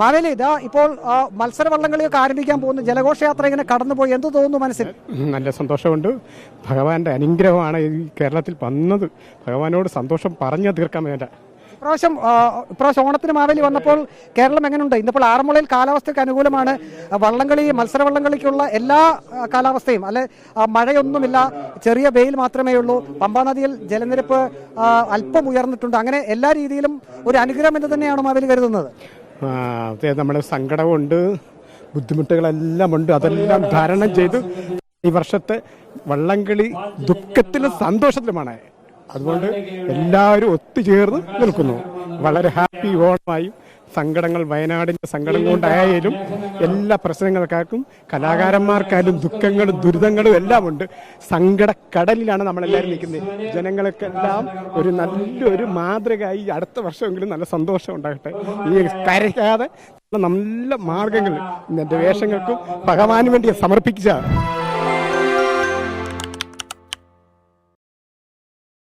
മാവേലി ഇതാ ഇപ്പോൾ മത്സരവള്ളങ്ങളിൽ മത്സര വള്ളംകളിയൊക്കെ ആരംഭിക്കാൻ പോകുന്നു ജലഘോഷയാത്ര ഇങ്ങനെ കടന്നുപോയി. എന്ത് തോന്നുന്നു മനസ്സിൽ? നല്ല സന്തോഷമുണ്ട്. ഭഗവാന്റെ അനുഗ്രഹമാണ് ഈ കേരളത്തിൽ വന്നത്. ഭഗവാനോട് സന്തോഷം പറഞ്ഞു തീർക്കാൻ വേണ്ട. ഇപ്രാവശ്യം ഇപ്രാവശ്യം ഓണത്തിന് മാവേലി വന്നപ്പോൾ കേരളം എങ്ങനെയുണ്ട്? ഇന്നിപ്പോൾ ആറന്മുളയിൽ കാലാവസ്ഥയ്ക്ക് അനുകൂലമാണ്. വള്ളംകളി മത്സര വള്ളംകളിക്കുള്ള എല്ലാ കാലാവസ്ഥയും അല്ലെ മഴയൊന്നുമില്ല ചെറിയ വെയിൽ മാത്രമേ ഉള്ളൂ. പമ്പാ നദിയിൽ ജലനിരപ്പ് അല്പം ഉയർന്നിട്ടുണ്ട്. അങ്ങനെ എല്ലാ രീതിയിലും ഒരു അനുഗ്രഹം എന്ന് തന്നെയാണ് മാവേലി കരുതുന്നത്. നമ്മുടെ സങ്കടമുണ്ട് ബുദ്ധിമുട്ടുകളെല്ലാം ഉണ്ട് അതെല്ലാം ധാരണം ചെയ്ത് ഈ വർഷത്തെ വള്ളംകളി ദുഃഖത്തിലും സന്തോഷത്തിലുമാണ്. അതുകൊണ്ട് എല്ലാവരും ഒത്തുചേർന്ന് നിൽക്കുന്നു. വളരെ ഹാപ്പി ഓണമായും സങ്കടങ്ങൾ വയനാടിന്റെ സങ്കടം കൊണ്ടായാലും എല്ലാ പ്രശ്നങ്ങൾക്കാർക്കും കലാകാരന്മാർക്കായാലും ദുഃഖങ്ങളും ദുരിതങ്ങളും എല്ലാം ഉണ്ട്. സങ്കടക്കടലിലാണ് നമ്മളെല്ലാവരും നിൽക്കുന്നത്. ജനങ്ങൾക്കെല്ലാം ഒരു നല്ലൊരു മാതൃകയായി അടുത്ത വർഷമെങ്കിലും നല്ല സന്തോഷം ഉണ്ടാകട്ടെ. ഈ കരയാതെ നല്ല മാർഗങ്ങൾ എന്റെ വേഷങ്ങൾക്കും ഭഗവാന് വേണ്ടി സമർപ്പിച്ച